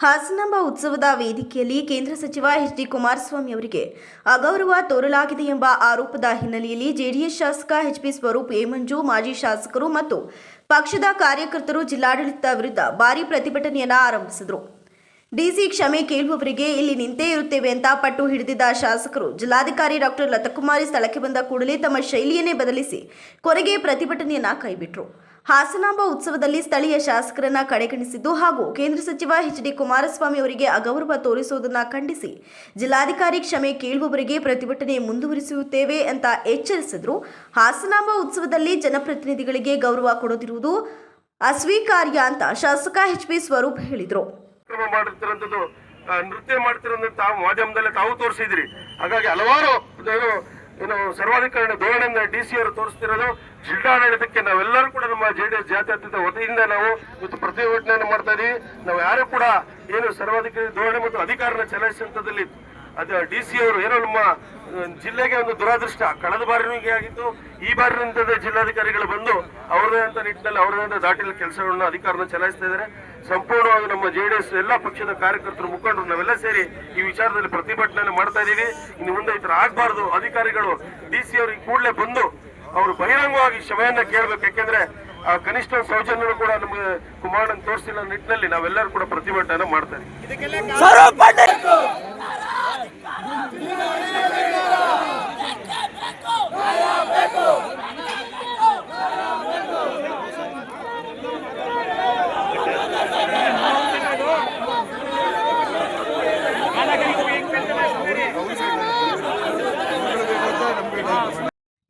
ಹಾಸನಾಂಬ ಉತ್ಸವದ ವೇದಿಕೆಯಲ್ಲಿ ಕೇಂದ್ರ ಸಚಿವ ಎಚ್ ಡಿ ಕುಮಾರಸ್ವಾಮಿ ಅವರಿಗೆ ಅಗೌರವ ತೋರಲಾಗಿದೆ ಎಂಬ ಆರೋಪದ ಹಿನ್ನೆಲೆಯಲ್ಲಿ ಜೆಡಿಎಸ್ ಶಾಸಕ ಎಚ್ ಪಿ ಸ್ವರೂಪ್ ಏಮಂಜು ಮಂಜು ಶಾಸಕರು ಮತ್ತು ಪಕ್ಷದ ಕಾರ್ಯಕರ್ತರು ಜಿಲ್ಲಾಡಳಿತ ವಿರುದ್ಧ ಭಾರಿ ಪ್ರತಿಭಟನೆಯನ್ನು ಆರಂಭಿಸಿದರು. ಡಿಸಿ ಕ್ಷಮೆ ಕೇಳುವವರಿಗೆ ಇಲ್ಲಿ ನಿಂತೇ ಇರುತ್ತೇವೆ ಅಂತ ಪಟ್ಟು ಹಿಡಿದಿದ್ದ ಶಾಸಕರು ಜಿಲ್ಲಾಧಿಕಾರಿ ಡಾಕ್ಟರ್ ಲತಕುಮಾರಿ ಸ್ಥಳಕ್ಕೆ ಬಂದ ಕೂಡಲೇ ತಮ್ಮ ಶೈಲಿಯನ್ನೇ ಬದಲಿಸಿ ಕೊನೆಗೆ ಪ್ರತಿಭಟನೆಯನ್ನ ಕೈಬಿಟ್ರು. ಹಾಸನಾಂಬ ಉತ್ಸವದಲ್ಲಿ ಸ್ಥಳೀಯ ಶಾಸಕರನ್ನ ಕಡೆಗಣಿಸಿದ್ದು ಹಾಗೂ ಕೇಂದ್ರ ಸಚಿವ ಎಚ್ ಡಿ ಕುಮಾರಸ್ವಾಮಿ ಅವರಿಗೆ ಅಗೌರವ ತೋರಿಸುವುದನ್ನು ಖಂಡಿಸಿ ಜಿಲ್ಲಾಧಿಕಾರಿ ಕ್ಷಮೆ ಕೇಳುವವರಿಗೆ ಪ್ರತಿಭಟನೆ ಮುಂದುವರಿಸುತ್ತೇವೆ ಅಂತ ಎಚ್ಚರಿಸಿದ್ರು. ಹಾಸನಾಂಬ ಉತ್ಸವದಲ್ಲಿ ಜನಪ್ರತಿನಿಧಿಗಳಿಗೆ ಗೌರವ ಕೊಡದಿರುವುದು ಅಸ್ವೀಕಾರ್ಯ ಅಂತ ಶಾಸಕ ಎಚ್ ಪಿ ಸ್ವರೂಪ್ ಹೇಳಿದರು. ನೃತ್ಯ ಮಾಡ್ತಿರೋದನ್ನ ತಾವು ಮಾಧ್ಯಮದಲ್ಲಿ ತಾವು ತೋರಿಸಿದ್ರಿ. ಹಾಗಾಗಿ ಹಲವಾರು ಏನು ಸರ್ವಾಧಿಕಾರಿ ಧೋರಣೆಯಿಂದ ಡಿ ಸಿ ಅವರು ತೋರಿಸ್ತಿರೋದು ಜಿಲ್ಲಾಡಳಿತಕ್ಕೆ ನಾವೆಲ್ಲರೂ ಕೂಡ ನಮ್ಮ ಜೆ ಡಿ ಎಸ್ ಜಾತ್ಯತೀತ ವತಿಯಿಂದ ನಾವು ಇವತ್ತು ಪ್ರತಿಭಟನೆಯನ್ನು ಮಾಡ್ತಾ ಇದೀವಿ. ನಾವು ಯಾರು ಕೂಡ ಏನು ಸರ್ವಾಧಿಕಾರಿ ಧೋರಣೆ ಮತ್ತು ಅಧಿಕಾರನ ಚಲಾಯಿಸುವಂಥದ್ದಲ್ಲಿ ಅದು ಡಿ ಸಿ ಅವರು ಏನೋ ನಮ್ಮ ಜಿಲ್ಲೆಗೆ ಒಂದು ದುರಾದೃಷ್ಟ. ಕಳೆದ ಬಾರಿನೂ ಹೀಗೆ ಆಗಿತ್ತು. ಈ ಬಾರಿನಿಂದ ಜಿಲ್ಲಾಧಿಕಾರಿಗಳು ಬಂದು ಅವರದೇ ಅಂತ ನಿಟ್ಟಿನಲ್ಲಿ ಅವರದೇ ಅಂತ ದಾಟಿನ ಕೆಲಸಗಳನ್ನ ಅಧಿಕಾರನ ಚಲಾಯಿಸ್ತಾ ಇದ್ದಾರೆ. ಸಂಪೂರ್ಣವಾಗಿ ನಮ್ಮ ಜೆ ಡಿ ಎಸ್ ಎಲ್ಲ ಪಕ್ಷದ ಕಾರ್ಯಕರ್ತರು ಮುಖಂಡರು ನಾವೆಲ್ಲ ಸೇರಿ ಈ ವಿಚಾರದಲ್ಲಿ ಪ್ರತಿಭಟನೆ ಮಾಡ್ತಾ ಇದ್ದೀವಿ. ಇನ್ನು ಮುಂದೆ ಈ ಥರ ಆಗಬಾರ್ದು. ಅಧಿಕಾರಿಗಳು ಡಿ ಸಿ ಅವರು ಈ ಕೂಡಲೇ ಬಂದು ಅವರು ಬಹಿರಂಗವಾಗಿ ಕ್ಷಮೆಯನ್ನ ಕೇಳಬೇಕು. ಯಾಕೆಂದ್ರೆ ಆ ಕನಿಷ್ಠ ಸೌಜನ್ಯ ಕೂಡ ನಮಗೆ ಕುಮಾರನ್ ತೋರಿಸಿಲ್ಲ ನಿಟ್ಟಿನಲ್ಲಿ. ನಾವೆಲ್ಲರೂ ಕೂಡ ಪ್ರತಿಭಟನೆ ಮಾಡ್ತಾರೆ ಇದ್ದೀವಿ.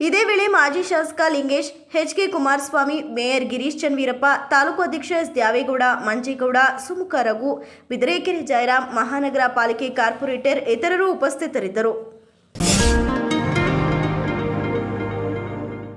ಇದೇ ವೇಳೆ ಮಾಜಿ ಶಾಸಕ Lingesh, H K Kumaraswamy, mayor Girish Chandveerappa taluk ಅಧ್ಯಕ್ಷ ಎಸ್ ದ್ಯಾವೇಗೌಡ, ಮಂಜೇಗೌಡ, ಸುಮುಖ ರಘು, ಬಿದರೇಕೆರೆ ಜಯರಾಮ್ ಮಹಾನಗರ ಪಾಲಿಕೆ ಕಾರ್ಪೊರೇಟರ್ ಇತರರು ಉಪಸ್ಥಿತರಿದ್ದರು.